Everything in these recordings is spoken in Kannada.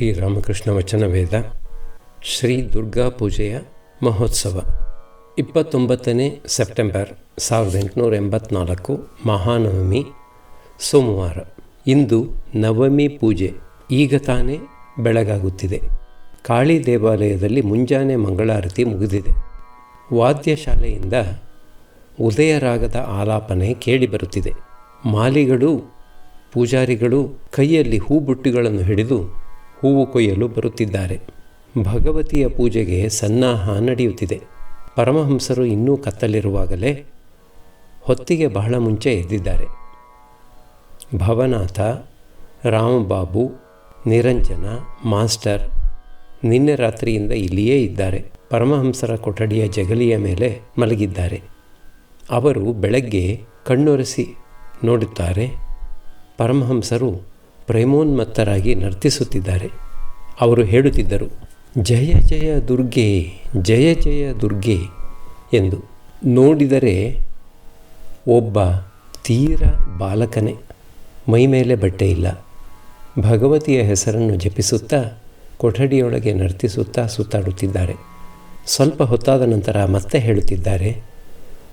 ಶ್ರೀ ರಾಮಕೃಷ್ಣ ವಚನ ವೇದ, ಶ್ರೀ ದುರ್ಗಾ ಪೂಜೆಯ ಮಹೋತ್ಸವ. ಇಪ್ಪತ್ತೊಂಬತ್ತನೇ ಸೆಪ್ಟೆಂಬರ್ ಸಾವಿರದ ಎಂಟುನೂರ ಎಂಬತ್ನಾಲ್ಕು ಮಹಾನವಮಿ ಸೋಮವಾರ. ಇಂದು ನವಮಿ ಪೂಜೆ. ಈಗ ತಾನೇ ಬೆಳಗಾಗುತ್ತಿದೆ. ಕಾಳಿ ದೇವಾಲಯದಲ್ಲಿ ಮುಂಜಾನೆ ಮಂಗಳಾರತಿ ಮುಗಿದಿದೆ. ವಾದ್ಯಶಾಲೆಯಿಂದ ಉದಯರಾಗದ ಆಲಾಪನೆ ಕೇಳಿಬರುತ್ತಿದೆ ಮಾಲಿಗಳು, ಪೂಜಾರಿಗಳು ಕೈಯಲ್ಲಿ ಹೂಬುಟ್ಟಿಗಳನ್ನು ಹಿಡಿದು ಹೂವು ಕೊಯ್ಯಲು ಬರುತ್ತಿದ್ದಾರೆ. ಭಗವತಿಯ ಪೂಜೆಗೆ ಸನ್ನಾಹ ನಡೆಯುತ್ತಿದೆ. ಪರಮಹಂಸರು ಇನ್ನೂ ಕತ್ತಲಿರುವಾಗಲೇ ಹೊತ್ತಿಗೆ ಬಹಳ ಮುಂಚೆ ಎದ್ದಿದ್ದಾರೆ. ಭವನಾಥ, ರಾಮಬಾಬು, ನಿರಂಜನ, ಮಾಸ್ಟರ್ ನಿನ್ನೆ ರಾತ್ರಿಯಿಂದ ಇಲ್ಲಿಯೇ ಇದ್ದಾರೆ. ಪರಮಹಂಸರ ಕೊಠಡಿಯ ಜಗಲಿಯ ಮೇಲೆ ಮಲಗಿದ್ದಾರೆ. ಅವರು ಬೆಳಗ್ಗೆ ಕಣ್ಣೊರೆಸಿ ನೋಡುತ್ತಾರೆ. ಪರಮಹಂಸರು ಪ್ರೇಮೋನ್ಮತ್ತರಾಗಿ ನರ್ತಿಸುತ್ತಿದ್ದಾರೆ. ಅವರು ಹೇಳುತ್ತಿದ್ದರು, ಜಯ ಜಯ ದುರ್ಗೆ, ಜಯ ಜಯ ದುರ್ಗೆ ಎಂದು. ನೋಡಿದರೆ ಒಬ್ಬ ತೀರ ಬಾಲಕನೇ ಮೈಮೇಲೆ ಬಟ್ಟೆ ಇಲ್ಲ. ಭಗವತಿಯ ಹೆಸರನ್ನು ಜಪಿಸುತ್ತಾ, ಕೊಠಡಿಯೊಳಗೆ ನರ್ತಿಸುತ್ತಾ ಸುತ್ತಾಡುತ್ತಿದ್ದಾರೆ. ಸ್ವಲ್ಪ ಹೊತ್ತಾದ ನಂತರ ಮತ್ತೆ ಹೇಳುತ್ತಿದ್ದಾರೆ,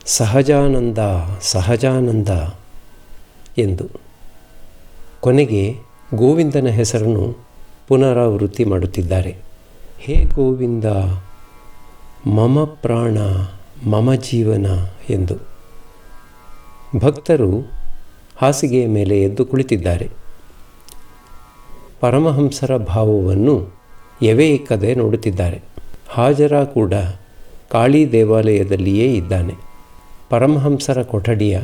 ಸಹಜಾನಂದ ಸಹಜಾನಂದ ಎಂದು. ಕೊನೆಗೆ ಗೋವಿಂದನ ಹೆಸರನ್ನು ಪುನರಾವೃತ್ತಿ ಮಾಡುತ್ತಿದ್ದಾರೆ. ಹೇ ಗೋವಿಂದ, ಮಮ ಪ್ರಾಣ, ಮಮ ಜೀವನ ಎಂದು. ಭಕ್ತರು ಹಾಸಿಗೆಯ ಮೇಲೆ ಎದ್ದು ಕುಳಿತಿದ್ದಾರೆ. ಪರಮಹಂಸರ ಭಾವವನ್ನು ಎವೆ ಇಕ್ಕದೆ ನೋಡುತ್ತಿದ್ದಾರೆ. ಹಾಜರ ಕೂಡ ಕಾಳಿ ದೇವಾಲಯದಲ್ಲಿಯೇ ಇದ್ದಾನೆ. ಪರಮಹಂಸರ ಕೊಠಡಿಯ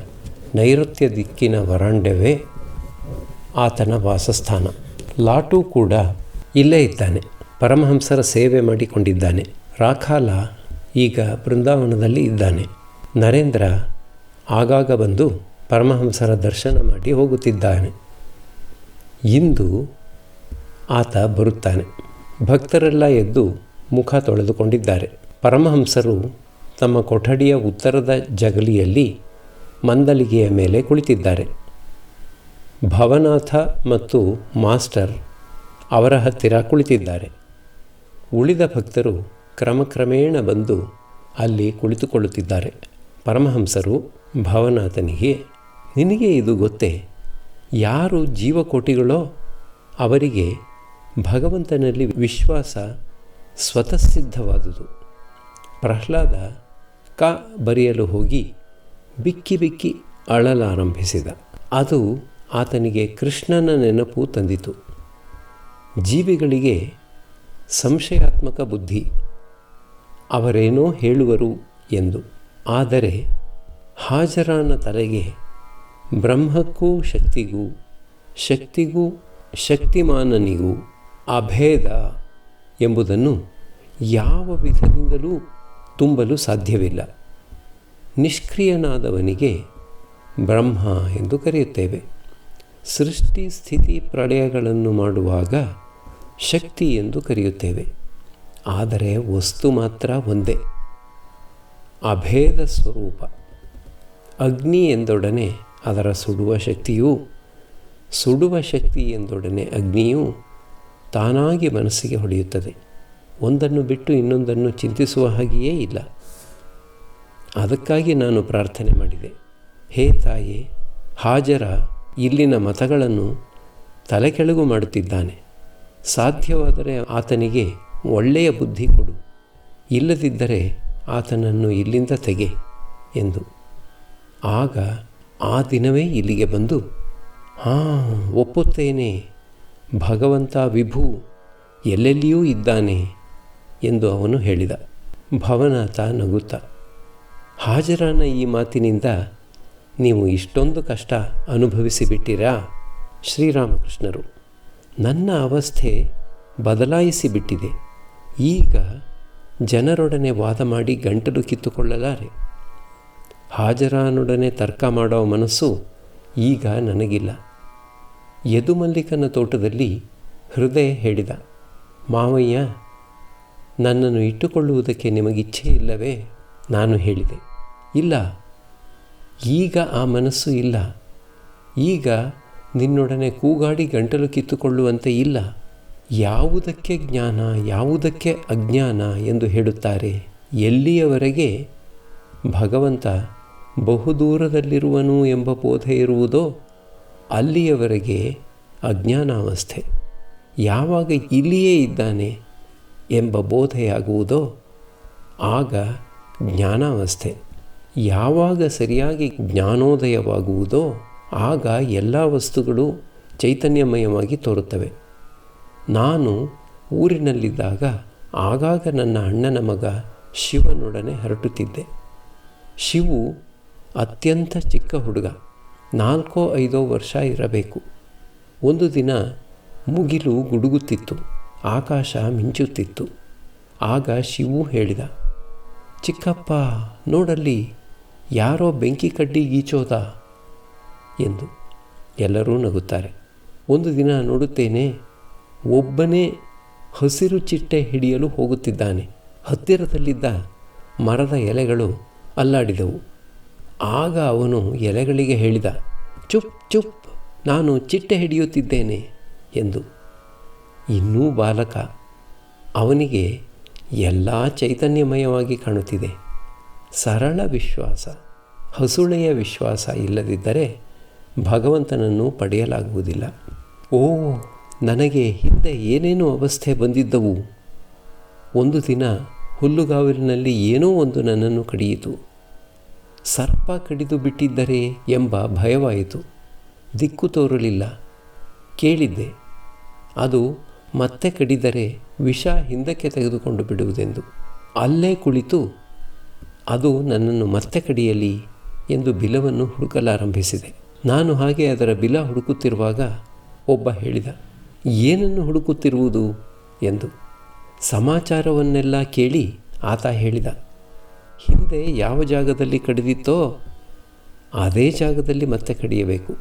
ನೈಋತ್ಯ ದಿಕ್ಕಿನ ವರಾಂಡವೇ ಆತನ ವಾಸಸ್ಥಾನ. ಲಾಟು ಕೂಡ ಇಲ್ಲೇ ಇದ್ದಾನೆ. ಪರಮಹಂಸರ ಸೇವೆ ಮಾಡಿಕೊಂಡಿದ್ದಾನೆ. ರಾಖಾಲ ಈಗ ಬೃಂದಾವನದಲ್ಲಿ ಇದ್ದಾನೆ. ನರೇಂದ್ರ ಆಗಾಗ ಬಂದು ಪರಮಹಂಸರ ದರ್ಶನ ಮಾಡಿ ಹೋಗುತ್ತಿದ್ದಾನೆ. ಇಂದು ಆತ ಬರುತ್ತಾನೆ. ಭಕ್ತರೆಲ್ಲ ಎದ್ದು ಮುಖ ತೊಳೆದುಕೊಂಡಿದ್ದಾರೆ. ಪರಮಹಂಸರು ತಮ್ಮ ಕೊಠಡಿಯ ಉತ್ತರದ ಜಗಲಿಯಲ್ಲಿ ಮಂದಲಿಗೆಯ ಮೇಲೆ ಕುಳಿತಿದ್ದಾರೆ. ಭವನಾಥ ಮತ್ತು ಮಾಸ್ಟರ್ ಅವರ ಹತ್ತಿರ ಕುಳಿತಿದ್ದಾರೆ. ಉಳಿದ ಭಕ್ತರು ಕ್ರಮಕ್ರಮೇಣ ಬಂದು ಅಲ್ಲಿ ಕುಳಿತುಕೊಳ್ಳುತ್ತಿದ್ದಾರೆ. ಪರಮಹಂಸರು, ಭವನಾಥನಿಗೆ, ನಿನಗೆ ಇದು ಗೊತ್ತೇ? ಯಾರು ಜೀವಕೋಟಿಗಳೋ ಅವರಿಗೆ ಭಗವಂತನಲ್ಲಿ ವಿಶ್ವಾಸ ಸ್ವತಃಸಿದ್ಧವಾದುದು. ಪ್ರಹ್ಲಾದ ಕ ಬರೆಯಲು ಹೋಗಿ ಬಿಕ್ಕಿ ಬಿಕ್ಕಿ ಅಳಲಾರಂಭಿಸಿದ. ಅದು ಆತನಿಗೆ ಕೃಷ್ಣನ ನೆನಪು ತಂದಿತು. ಜೀವಿಗಳಿಗೆ ಸಂಶಯಾತ್ಮಕ ಬುದ್ಧಿ, ಅವರೇನೋ ಹೇಳುವರು ಎಂದು. ಆದರೆ ಹಾಜರಾನ ತಲೆಗೆ ಬ್ರಹ್ಮಕ್ಕೂ ಶಕ್ತಿಗೂ ಶಕ್ತಿಗೂ, ಶಕ್ತಿಮಾನನಿಗೂ ಅಭೇದ ಎಂಬುದನ್ನು ಯಾವ ವಿಧದಿಂದಲೂ ತುಂಬಲು ಸಾಧ್ಯವಿಲ್ಲ. ನಿಷ್ಕ್ರಿಯನಾದವನಿಗೆ ಬ್ರಹ್ಮ ಎಂದು ಕರೆಯುತ್ತೇವೆ. ಸೃಷ್ಟಿ ಸ್ಥಿತಿ ಪ್ರಳಯಗಳನ್ನು ಮಾಡುವಾಗ ಶಕ್ತಿ ಎಂದು ಕರೆಯುತ್ತೇವೆ. ಆದರೆ ವಸ್ತು ಮಾತ್ರ ಒಂದೇ. ಅಭೇದ ಸ್ವರೂಪ. ಅಗ್ನಿ ಎಂದೊಡನೆ ಅದರ ಸುಡುವ ಶಕ್ತಿಯೂ, ಸುಡುವ ಶಕ್ತಿ ಎಂದೊಡನೆ ಅಗ್ನಿಯು ತಾನಾಗಿ ಮನಸ್ಸಿಗೆ ಹೊಡೆಯುತ್ತದೆ ಒಂದನ್ನು ಬಿಟ್ಟು ಇನ್ನೊಂದನ್ನು ಚಿಂತಿಸುವ ಹಾಗೆಯೇ ಇಲ್ಲ. ಅದಕ್ಕಾಗಿ ನಾನು ಪ್ರಾರ್ಥನೆ ಮಾಡಿದೆ. ಹೇ ತಾಯಿ, ಹಾಜರ ಇಲ್ಲಿನ ಮತಗಳನ್ನು ತಲೆಕೆಳಗು ಮಾಡುತ್ತಿದ್ದಾನೆ. ಸಾಧ್ಯವಾದರೆ ಆತನಿಗೆ ಒಳ್ಳೆಯ ಬುದ್ಧಿ ಕೊಡು. ಇಲ್ಲದಿದ್ದರೆ ಆತನನ್ನು ಇಲ್ಲಿಂದ ತೆಗೆ ಎಂದು. ಆಗ ಆ ದಿನವೇ ಇಲ್ಲಿಗೆ ಬಂದು, ಹಾಂ, ಒಪ್ಪುತ್ತೇನೆ. ಭಗವಂತ ವಿಭು ಎಲ್ಲೆಲ್ಲಿಯೂ ಇದ್ದಾನೆ ಎಂದು ಅವನು ಹೇಳಿದ. ಭವನಾಥ ನಗುತ್ತ, ಹಾಜರಾನ ಈ ಮಾತಿನಿಂದ ನೀವು ಇಷ್ಟೊಂದು ಕಷ್ಟ ಅನುಭವಿಸಿಬಿಟ್ಟಿರಾ? ಶ್ರೀರಾಮಕೃಷ್ಣರು, ನನ್ನ ಅವಸ್ಥೆ ಬದಲಾಯಿಸಿಬಿಟ್ಟಿದೆ. ಈಗ ಜನರೊಡನೆ ವಾದ ಮಾಡಿ ಗಂಟಲು ಕಿತ್ತುಕೊಳ್ಳಲಾರೆ. ಹಾಜರಾನೊಡನೆ ತರ್ಕ ಮಾಡೋ ಮನಸ್ಸು ಈಗ ನನಗಿಲ್ಲ. ಯದುಮಲ್ಲಿಕನ ತೋಟದಲ್ಲಿ ಹೃದಯ ಹೇಳಿದ, ಮಾವಯ್ಯ, ನನ್ನನ್ನು ಇಟ್ಟುಕೊಳ್ಳುವುದಕ್ಕೆ ನಿಮಗಿಚ್ಛೆ ಇಲ್ಲವೇ ನಾನು ಹೇಳಿದೆ. ಇಲ್ಲ ಈಗ ಆ ಮನಸ್ಸು ಇಲ್ಲ. ಈಗ ನಿನ್ನೊಡನೆ ಕೂಗಾಡಿ ಗಂಟಲು ಕಿತ್ತುಕೊಳ್ಳುವಂತೆ ಇಲ್ಲ. ಯಾವುದಕ್ಕೆ ಜ್ಞಾನ, ಯಾವುದಕ್ಕೆ ಅಜ್ಞಾನ ಎಂದು ಹೇಳುತ್ತಾರೆ. ಎಲ್ಲಿಯವರೆಗೆ ಭಗವಂತ ಬಹುದೂರದಲ್ಲಿರುವನು ಎಂಬ ಬೋಧೆ ಇರುವುದೋ ಅಲ್ಲಿಯವರೆಗೆ ಅಜ್ಞಾನಾವಸ್ಥೆ. ಯಾವಾಗ ಇಲ್ಲಿಯೇ ಇದ್ದಾನೆ ಎಂಬ ಬೋಧೆಯಾಗುವುದೋ ಆಗ ಜ್ಞಾನಾವಸ್ಥೆ. ಯಾವಾಗ ಸರಿಯಾಗಿ ಜ್ಞಾನೋದಯವಾಗುವುದೋ ಆಗ ಎಲ್ಲ ವಸ್ತುಗಳು ಚೈತನ್ಯಮಯವಾಗಿ ತೋರುತ್ತವೆ. ನಾನು ಊರಿನಲ್ಲಿದ್ದಾಗ ಆಗಾಗ ನನ್ನ ಅಣ್ಣನ ಮಗ ಶಿವನೊಡನೆ ಹರಟುತ್ತಿದ್ದೆ. ಶಿವು ಅತ್ಯಂತ ಚಿಕ್ಕ ಹುಡುಗ, ನಾಲ್ಕೋ ಐದೋ ವರ್ಷ ಇರಬೇಕು. ಒಂದು ದಿನ ಮುಗಿಲು ಗುಡುಗುತ್ತಿತ್ತು, ಆಕಾಶ ಮಿಂಚುತ್ತಿತ್ತು. ಆಗ ಶಿವು ಹೇಳಿದ, ಚಿಕ್ಕಪ್ಪ, ನೋಡಲ್ಲಿ ಯಾರೋ ಬೆಂಕಿ ಕಡ್ಡಿ ಗೀಚೋದ ಎಂದು ಎಲ್ಲರೂ ನಗುತ್ತಾರೆ. ಒಂದು ದಿನ ನೋಡುತ್ತೇನೆ, ಒಬ್ಬನೇ ಹಸಿರು ಚಿಟ್ಟೆ ಹಿಡಿಯಲು ಹೋಗುತ್ತಿದ್ದಾನೆ. ಹತ್ತಿರದಲ್ಲಿದ್ದ ಮರದ ಎಲೆಗಳು ಅಲ್ಲಾಡಿದವು. ಆಗ ಅವನು ಎಲೆಗಳಿಗೆ ಹೇಳಿದ, ಚುಪ್ ಚುಪ್, ನಾನು ಚಿಟ್ಟೆ ಹಿಡಿಯುತ್ತಿದ್ದೇನೆ ಎಂದು. ಇನ್ನೂ ಬಾಲಕ ಅವನಿಗೆ ಎಲ್ಲ ಚೈತನ್ಯಮಯವಾಗಿ ಕಾಣುತ್ತಿದೆ. ಸರಳ ವಿಶ್ವಾಸ. ಹಸುಳೆಯ ವಿಶ್ವಾಸ ಇಲ್ಲದಿದ್ದರೆ ಭಗವಂತನನ್ನು ಪಡೆಯಲಾಗುವುದಿಲ್ಲ. ಓ, ನನಗೆ ಹಿಂದೆ ಏನೇನು ಅವಸ್ಥೆ ಬಂದಿದ್ದವು. ಒಂದು ದಿನ ಹುಲ್ಲುಗಾವಲಿನಲ್ಲಿ ಏನೋ ಒಂದು ನನ್ನನ್ನು ಕಡಿಯಿತು. ಸರ್ಪ ಕಡಿದು ಬಿಟ್ಟಿದ್ದರೆ ಎಂಬ ಭಯವಾಯಿತು. ದಿಕ್ಕು ತೋರಲಿಲ್ಲ. ಕೇಳಿದ್ದೆ, ಅದು ಮತ್ತೆ ಕಡಿದರೆ ವಿಷ ಹಿಂದಕ್ಕೆ ತೆಗೆದುಕೊಂಡು ಬಿಡುವುದೆಂದು. ಅಲ್ಲೇ ಕುಳಿತು, ಅದು ನನ್ನನ್ನು ಮತ್ತೆ ಕಡಿಯಲಿ? ಎಂದು ಬಿಲವನ್ನು ಹುಡುಕಲಾರಂಭಿಸಿದೆ. ನಾನು ಹಾಗೆ ಅದರ ಬಿಲ ಹುಡುಕುತ್ತಿರುವಾಗ ಒಬ್ಬ ಹೇಳಿದ, ಏನನ್ನು ಹುಡುಕುತ್ತಿರುವುದು? ಎಂದು. ಸಮಾಚಾರವನ್ನೆಲ್ಲ ಕೇಳಿ ಆತ ಹೇಳಿದ, ಹಿಂದೆ ಯಾವ ಜಾಗದಲ್ಲಿ ಕಡಿದಿತ್ತೋ ಅದೇ ಜಾಗದಲ್ಲಿ ಮತ್ತೆ ಕಡಿಯಬೇಕು.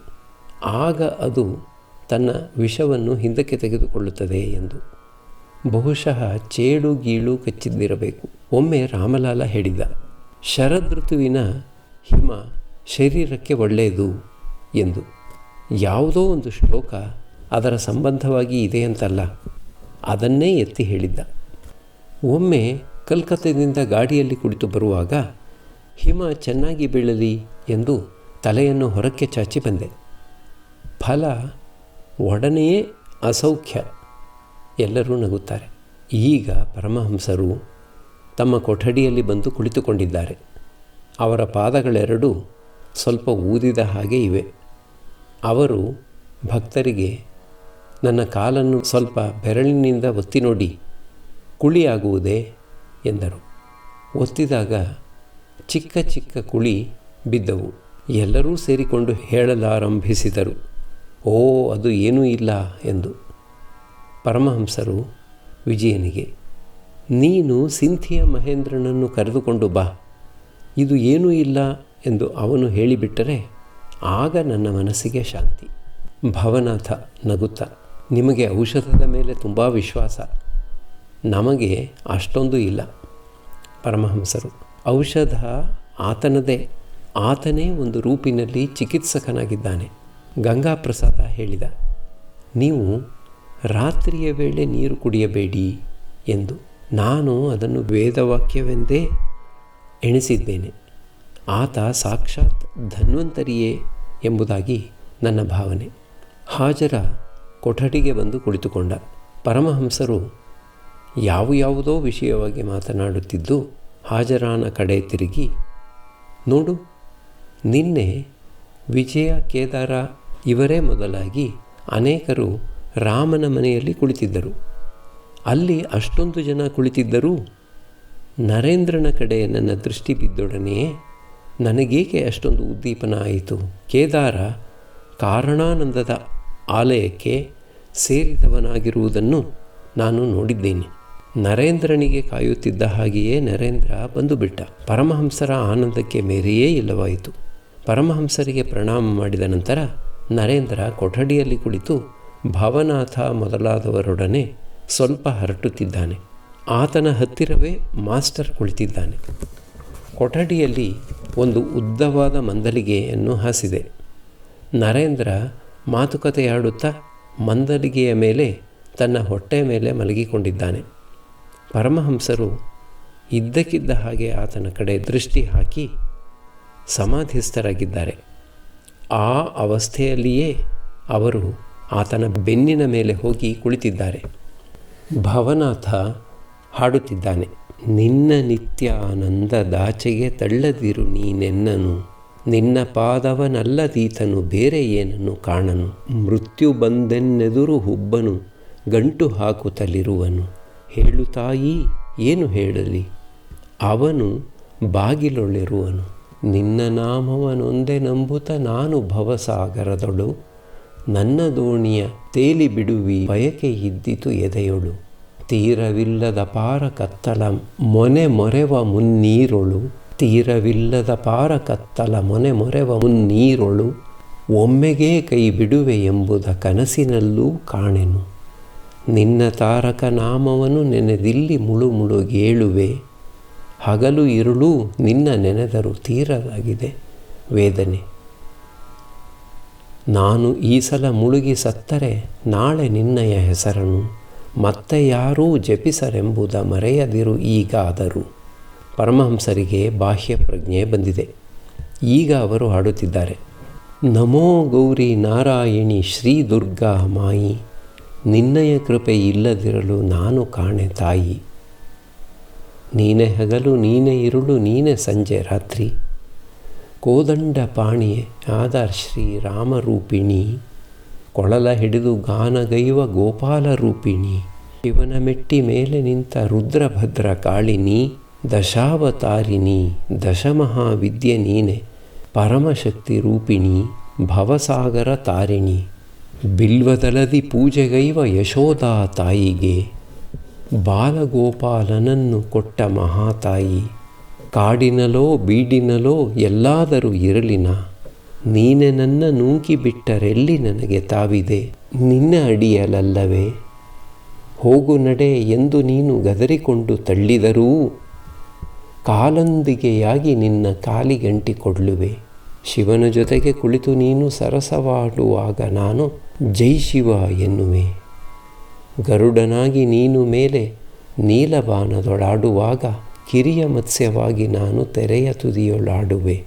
ಆಗ ಅದು ತನ್ನ ವಿಷವನ್ನು ಹಿಂದಕ್ಕೆ ತೆಗೆದುಕೊಳ್ಳುತ್ತದೆ ಎಂದು. ಬಹುಶಃ ಚೇಳು ಗೀಳು ಕಚ್ಚಿದ್ದಿರಬೇಕು. ಒಮ್ಮೆ ರಾಮಲಾಲ ಹೇಳಿದ ಶರದೃತುವಿನ ಹಿಮ ಶರೀರಕ್ಕೆ ಒಳ್ಳೆಯದು ಎಂದು. ಯಾವುದೋ ಒಂದು ಶ್ಲೋಕ ಅದರ ಸಂಬಂಧವಾಗಿ ಇದೆ ಅಂತಲ್ಲ, ಅದನ್ನೇ ಎತ್ತಿ ಹೇಳಿದ್ದ. ಒಮ್ಮೆ ಕಲ್ಕತ್ತದಿಂದ ಗಾಡಿಯಲ್ಲಿ ಕುಳಿತು ಬರುವಾಗ, ಹಿಮ ಚೆನ್ನಾಗಿ ಬೀಳಲಿ ಎಂದು ತಲೆಯನ್ನು ಹೊರಕ್ಕೆ ಚಾಚಿ ಬಂದೆ. ಫಲ ಒಡನೆಯೇ ಅಸೌಖ್ಯ, ಎಲ್ಲರೂ ನಗುತ್ತಾರೆ. ಈಗ ಪರಮಹಂಸರು ತಮ್ಮ ಕೊಠಡಿಯಲ್ಲಿ ಬಂದು ಕುಳಿತುಕೊಂಡಿದ್ದಾರೆ. ಅವರ ಪಾದಗಳೆರಡೂ ಸ್ವಲ್ಪ ಊದಿದ ಹಾಗೆ ಇವೆ. ಅವರು ಭಕ್ತರಿಗೆ, ನನ್ನ ಕಾಲನ್ನು ಸ್ವಲ್ಪ ಬೆರಳಿನಿಂದ ಒತ್ತಿ ನೋಡಿ, ಕುಳಿಯಾಗುವುದೇ ಎಂದರು. ಒತ್ತಿದಾಗ ಚಿಕ್ಕ ಚಿಕ್ಕ ಕುಳಿ ಬಿದ್ದವು. ಎಲ್ಲರೂ ಸೇರಿಕೊಂಡು ಹೇಳಲಾರಂಭಿಸಿದರು. ಓ, ಅದು ಏನೂ ಇಲ್ಲ ಎಂದು. ಪರಮಹಂಸರು ವಿಜಯನಿಗೆ, ನೀನು ಸಿಂಥಿಯ ಮಹೇಂದ್ರನನ್ನು ಕರೆದುಕೊಂಡು ಬಾ. ಇದು ಏನೂ ಇಲ್ಲ ಎಂದು ಅವನು ಹೇಳಿಬಿಟ್ಟರೆ, ಆಗ ನನ್ನ ಮನಸ್ಸಿಗೆ ಶಾಂತಿ. ಭವನಾಥ ನಗುತ್ತ, ನಿಮಗೆ ಔಷಧದ ಮೇಲೆ ತುಂಬ ವಿಶ್ವಾಸ. ನಮಗೆ ಅಷ್ಟೊಂದು ಇಲ್ಲ. ಪರಮಹಂಸರು, ಔಷಧ ಆತನದೇ, ಆತನೇ ಒಂದು ರೂಪಿನಲ್ಲಿ ಚಿಕಿತ್ಸಕನಾಗಿದ್ದಾನೆ, ಗಂಗಾಪ್ರಸಾದ ಹೇಳಿದ. ನೀವು ರಾತ್ರಿಯ ವೇಳೆ ನೀರು ಕುಡಿಯಬೇಡಿ ಎಂದು ನಾನು ಅದನ್ನು ವೇದವಾಕ್ಯವೆಂದೇ ಎಣಿಸಿದ್ದೇನೆ. ಆತ ಸಾಕ್ಷಾತ್ ಧನ್ವಂತರಿಯೇ ಎಂಬುದಾಗಿ ನನ್ನ ಭಾವನೆ. ಹಾಜರ ಕೊಠಡಿಗೆ ಬಂದು ಕುಳಿತುಕೊಂಡ. ಪರಮಹಂಸರು ಯಾವ ಯಾವುದೋ ವಿಷಯವಾಗಿ ಮಾತನಾಡುತ್ತಿದ್ದು ಹಾಜರಾನ ಕಡೆ ತಿರುಗಿ, ನೋಡು, ನಿನ್ನೆ ವಿಜಯ ಕೇದಾರ ಇವರೇ ಮೊದಲಾಗಿ ಅನೇಕರು ರಾಮನ ಮನೆಯಲ್ಲಿ ಕುಳಿತಿದ್ದರು. ಅಲ್ಲಿ ಅಷ್ಟೊಂದು ಜನ ಕುಳಿತಿದ್ದರೂ ನರೇಂದ್ರನ ಕಡೆ ನನ್ನ ದೃಷ್ಟಿ ಬಿದ್ದೊಡನೆಯೇ ನನಗೇಕೆ ಅಷ್ಟೊಂದು ಉದ್ದೀಪನ ಆಯಿತು? ಕೇದಾರ ಕಾರಣಾನಂದದ ಆಲಯಕ್ಕೆ ಸೇರಿದವನಾಗಿರುವುದನ್ನು ನಾನು ನೋಡಿದ್ದೇನೆ. ನರೇಂದ್ರನಿಗೆ ಕಾಯುತ್ತಿದ್ದ ಹಾಗೆಯೇ ನರೇಂದ್ರ ಬಂದು ಬಿಟ್ಟ. ಪರಮಹಂಸರ ಆನಂದಕ್ಕೆ ಮೇರೆಯೇ ಇಲ್ಲವಾಯಿತು. ಪರಮಹಂಸರಿಗೆ ಪ್ರಣಾಮ ಮಾಡಿದ ನಂತರ ನರೇಂದ್ರ ಕೊಠಡಿಯಲ್ಲಿ ಕುಳಿತು ಭವನಾಥ ಮೊದಲಾದವರೊಡನೆ ಸ್ವಲ್ಪ ಹರಟುತ್ತಿದ್ದಾನೆ. ಆತನ ಹತ್ತಿರವೇ ಮಾಸ್ಟರ್ ಕುಳಿತಿದ್ದಾನೆ. ಕೊಠಡಿಯಲ್ಲಿ ಒಂದು ಉದ್ದವಾದ ಮಂದಲಿಗೆಯನ್ನು ಹಾಸಿದೆ. ನರೇಂದ್ರ ಮಾತುಕತೆಯಾಡುತ್ತಾ ಮಂದಲಿಗೆಯ ಮೇಲೆ ತನ್ನ ಹೊಟ್ಟೆ ಮೇಲೆ ಮಲಗಿಕೊಂಡಿದ್ದಾನೆ. ಪರಮಹಂಸರು ಇದ್ದಕ್ಕಿದ್ದ ಹಾಗೆ ಆತನ ಕಡೆ ದೃಷ್ಟಿ ಹಾಕಿ ಸಮಾಧಿಸ್ಥರಾಗಿದ್ದಾರೆ. ಆ ಅವಸ್ಥೆಯಲ್ಲಿಯೇ ಅವರು ಆತನ ಬೆನ್ನಿನ ಮೇಲೆ ಹೋಗಿ ಕುಳಿತಿದ್ದಾರೆ. ಭವನಾಥ ಹಾಡುತ್ತಿದ್ದಾನೆ. ನಿನ್ನ ನಿತ್ಯ ಆನಂದ ದಾಚೆಗೆ ತಳ್ಳದಿರು ನೀನೆನ್ನನು. ನಿನ್ನ ಪಾದವನಲ್ಲದೀತನು ಬೇರೆ ಏನನ್ನು ಕಾಣನು. ಮೃತ್ಯು ಬಂದೆನ್ನೆದುರು ಹುಬ್ಬನು, ಗಂಟು ಹಾಕುತ್ತಲಿರುವನು ಹೇಳು ತಾಯಿ, ಏನು ಹೇಳಲಿ? ಅವನು ಬಾಗಿಲೊಳಿರುವನು. ನಿನ್ನ ನಾಮವನೊಂದೇ ನಂಬುತ್ತ ನಾನು ಭವಸಾಗರದೊಳು. ನನ್ನ ದೋಣಿಯ ತೇಲಿ ಬಿಡುವಿ, ಬಯಕೆ ಇದ್ದಿತು ಎದೆಯೊಳು. ತೀರವಿಲ್ಲದ ಪಾರ ಕತ್ತಲ ಮೊನೆ ಮೊರೆವ ಮುನ್ನೀರೊಳು. ತೀರವಿಲ್ಲದ ಪಾರ ಕತ್ತಲ ಮೊನೆ ಮೊರೆವ ಮುನ್ನೀರೊಳು. ಒಮ್ಮೆಗೇ ಕೈ ಬಿಡುವೆ ಎಂಬುದ ಕನಸಿನಲ್ಲೂ ಕಾಣೆನು. ನಿನ್ನ ತಾರಕ ನಾಮವನ್ನು ನೆನೆದಿಲ್ಲಿ ಮುಳು ಮುಳುಗೇಳುವೆ ಹಗಲು ಇರುಳು ನಿನ್ನ ನೆನೆದರು ತೀರದಾಗಿದೆ ವೇದನೆ. ನಾನು ಈ ಸಲ ಮುಳುಗಿ ಸತ್ತರೆ ನಾಳೆ ನಿನ್ನಯ ಹೆಸರನ್ನು ಮತ್ತೆ ಯಾರೂ ಜಪಿಸರೆಂಬುದ ಮರೆಯದಿರು ಈಗಾದರೂ. ಪರಮಹಂಸರಿಗೆ ಬಾಹ್ಯ ಪ್ರಜ್ಞೆ ಬಂದಿದೆ. ಈಗ ಅವರು ಹಾಡುತ್ತಿದ್ದಾರೆ. ನಮೋ ಗೌರಿ ನಾರಾಯಣಿ ಶ್ರೀ ದುರ್ಗಾ ಮಾಯಿ, ನಿನ್ನಯ ಕೃಪೆ ಇಲ್ಲದಿರಲು ನಾನು ಕಾಣೆ ತಾಯಿ. ನೀನೆ ಹಗಲು, ನೀನೆ ಇರುಳು, ನೀನೆ ಸಂಜೆ ರಾತ್ರಿ. ಕೋದಂಡ ಪಾಣಿಯೇ, ಆಧಾರ್ ಶ್ರೀ ರಾಮರೂಪಿಣಿ. ಕೊಳಲ ಹಿಡಿದು ಗಾನಗೈವ ಗೋಪಾಲ ರೂಪಿಣಿ. ಶಿವನ ಮೆಟ್ಟಿ ಮೇಲೆ ನಿಂತ ರುದ್ರಭದ್ರ ಕಾಳಿನಿ ದಶಾವತಾರಿಣಿ ದಶಮಹಾವಿದ್ಯೆ ನೀನೆ, ಪರಮಶಕ್ತಿ ರೂಪಿಣಿ, ಭವಸಾಗರ ತಾರಿಣಿ. ಬಿಲ್ವದಲದಿ ಪೂಜೆಗೈವ ಯಶೋದಾ ತಾಯಿಗೆ, ಬಾಲಗೋಪಾಲನನ್ನು ಕೊಟ್ಟ ಮಹಾತಾಯಿ. ಕಾಡಿನಲೋ ಬೀಡಿನಲೋ ಎಲ್ಲಾದರೂ ಇರಲಿನ ನೀನೆ ನನ್ನ ನೂಕಿ ಬಿಟ್ಟರೆಲ್ಲಿ ನನಗೆ ತಾವಿದೆ? ನಿನ್ನ ಅಡಿಯಲಲ್ಲವೇ? ಹೋಗು ನಡೆ ಎಂದು ನೀನು ಗದರಿಕೊಂಡು ತಳ್ಳಿದರೂ ಕಾಲಂದಿಗೆಯಾಗಿ ನಿನ್ನ ಕಾಲಿಗಂಟಿಕೊಳ್ಳುವೆ ಶಿವನ ಜೊತೆಗೆ ಕುಳಿತು ನೀನು ಸರಸವಾಡುವಾಗ ನಾನು ಜೈ ಶಿವ ಎನ್ನುವೆ. ಗರುಡನಾಗಿ ನೀನು ಮೇಲೆ ನೀಲಬಾನದೊಳಾಡುವಾಗ ಕಿರಿಯ ಮತ್ಸ್ಯವಾಗಿ ನಾನು ತೆರೆಯ ತುದಿಯೊಳಾಡುವೆ.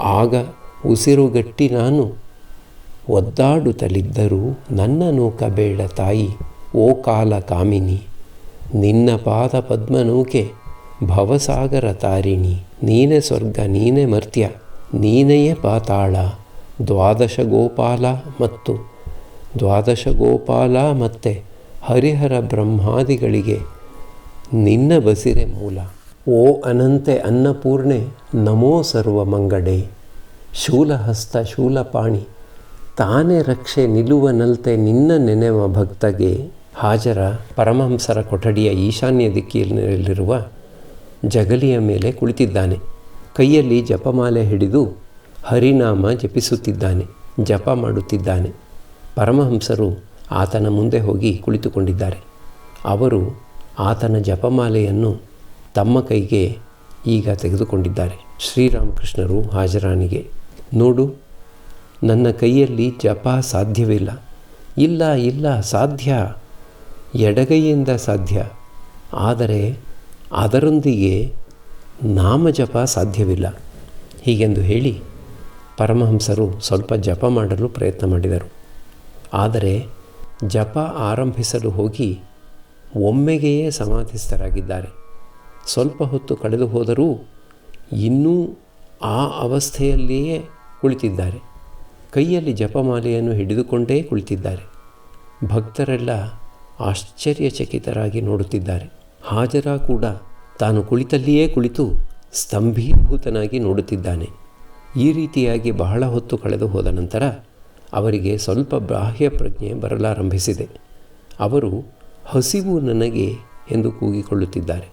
ಆಗ ಉಸಿರುಗಟ್ಟಿ ನಾನು ಒದ್ದಾಡುತ್ತಲಿದ್ದರೂ ನನ್ನ ನೂಕಬೇಡ ತಾಯಿ, ಓ ಕಾಲ ಕಾಮಿನಿ, ನಿನ್ನ ಪಾದ ಪದ್ಮನೂಕೆ ಭವಸಾಗರ ತಾರಿಣಿ, ನೀನೆ ಸ್ವರ್ಗ, ನೀನೆ ಮರ್ತ್ಯ, ನೀನೆಯೇ ಪಾತಾಳ, ದ್ವಾದಶ ಗೋಪಾಲ ಮತ್ತು ದ್ವಾದಶ ಗೋಪಾಲ ಮತ್ತು ಹರಿಹರ ಬ್ರಹ್ಮಾದಿಗಳಿಗೆ ನಿನ್ನ ಬಸಿರೆ ಮೂಲ. ಓ ಅನಂತೆ ಅನ್ನಪೂರ್ಣೆ, ನಮೋ ಸರ್ವ ಮಂಗಡೆ ಶೂಲಹಸ್ತ, ಶೂಲಪಾಣಿ, ತಾನೇ ರಕ್ಷೆ ನಿಲುವನಲ್ತೆ ನಿನ್ನ ನೆನೆವ ಭಕ್ತಗೆ ಹಾಜರ ಪರಮಹಂಸರ ಕೊಠಡಿಯ ಈಶಾನ್ಯ ದಿಕ್ಕಿನಲ್ಲಿರುವ ಜಗಲಿಯ ಮೇಲೆ ಕುಳಿತಿದ್ದಾನೆ. ಕೈಯಲ್ಲಿ ಜಪಮಾಲೆ ಹಿಡಿದು ಹರಿನಾಮ ಜಪಿಸುತ್ತಿದ್ದಾನೆ, ಜಪ ಮಾಡುತ್ತಿದ್ದಾನೆ. ಪರಮಹಂಸರು ಆತನ ಮುಂದೆ ಹೋಗಿ ಕುಳಿತುಕೊಂಡಿದ್ದಾರೆ. ಅವರು ಆತನ ಜಪಮಾಲೆಯನ್ನು ತಮ್ಮ ಕೈಗೆ ಈಗ ತೆಗೆದುಕೊಂಡಿದ್ದಾರೆ. ಶ್ರೀರಾಮಕೃಷ್ಣರು ಹಾಜರಾನಿಗೆ ನೋಡು, ನನ್ನ ಕೈಯಲ್ಲಿ ಜಪ ಸಾಧ್ಯವಿಲ್ಲ. ಇಲ್ಲ ಇಲ್ಲ, ಸಾಧ್ಯ. ಎಡಗೈಯಿಂದ ಸಾಧ್ಯ. ಆದರೆ ಅದರೊಂದಿಗೆ ನಾಮಜಪ ಸಾಧ್ಯವಿಲ್ಲ. ಹೀಗೆಂದು ಹೇಳಿ ಪರಮಹಂಸರು ಸ್ವಲ್ಪ ಜಪ ಮಾಡಲು ಪ್ರಯತ್ನ ಮಾಡಿದರು. ಆದರೆ ಜಪ ಆರಂಭಿಸಲು ಹೋಗಿ ಒಮ್ಮೆಗೆಯೇ ಸಮಾಧಿಸ್ಥರಾಗಿದ್ದಾರೆ. ಸ್ವಲ್ಪ ಹೊತ್ತು ಕಳೆದು ಹೋದರೂ ಇನ್ನೂ ಆ ಅವಸ್ಥೆಯಲ್ಲಿಯೇ ಕುಳಿತಿದ್ದಾರೆ. ಕೈಯಲ್ಲಿ ಜಪಮಾಲೆಯನ್ನು ಹಿಡಿದುಕೊಂಡೇ ಕುಳಿತಿದ್ದಾರೆ. ಭಕ್ತರೆಲ್ಲ ಆಶ್ಚರ್ಯಚಕಿತರಾಗಿ ನೋಡುತ್ತಿದ್ದಾರೆ. ಹಾಜರ ಕೂಡ ತಾನು ಕುಳಿತಲ್ಲಿಯೇ ಕುಳಿತು ಸ್ತಂಭೀಭೂತನಾಗಿ ನೋಡುತ್ತಿದ್ದಾನೆ. ಈ ರೀತಿಯಾಗಿ ಬಹಳ ಹೊತ್ತು ಕಳೆದು ಹೋದ ನಂತರ ಅವರಿಗೆ ಸ್ವಲ್ಪ ಬಾಹ್ಯ ಪ್ರಜ್ಞೆ ಬರಲಾರಂಭಿಸಿದೆ. ಅವರು, ಹಸಿವು ನನಗೆ ಎಂದು ಕೂಗಿಕೊಳ್ಳುತ್ತಿದ್ದಾರೆ.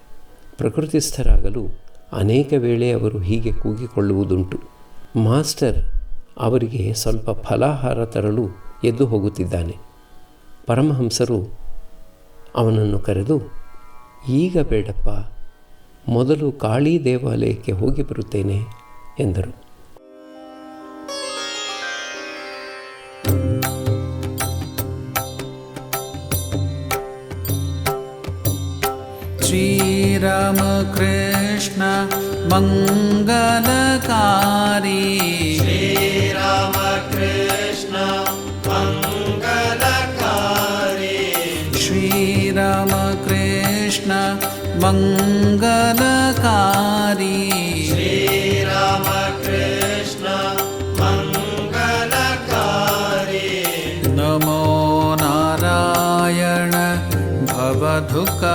ಪ್ರಕೃತಿಸ್ಥರಾಗಲು ಅನೇಕ ವೇಳೆ ಅವರು ಹೀಗೆ ಕೂಗಿಕೊಳ್ಳುವುದುಂಟು. ಮಾಸ್ಟರ್ ಅವರಿಗೆ ಸ್ವಲ್ಪ ಫಲಾಹಾರ ತರಲು ಎದ್ದು ಹೋಗುತ್ತಿದ್ದಾನೆ. ಪರಮಹಂಸರು ಅವನನ್ನು ಕರೆದು, ಈಗ ಬೇಡಪ್ಪ, ಮೊದಲು ಕಾಳಿ ದೇವಾಲಯಕ್ಕೆ ಹೋಗಿ ಬರುತ್ತೇನೆ, ಎಂದರು. ಶ್ರೀರಾಮಕೃಷ್ಣ श्रीरामकृष्ण मङ्गलकारी श्रीरामकृष्ण मङ्गलकारी श्रीरामकृष्ण मङ्गलकारी श्रीरामकृष्ण मङ्गलकारी नमो नारायण भवदुःखहारी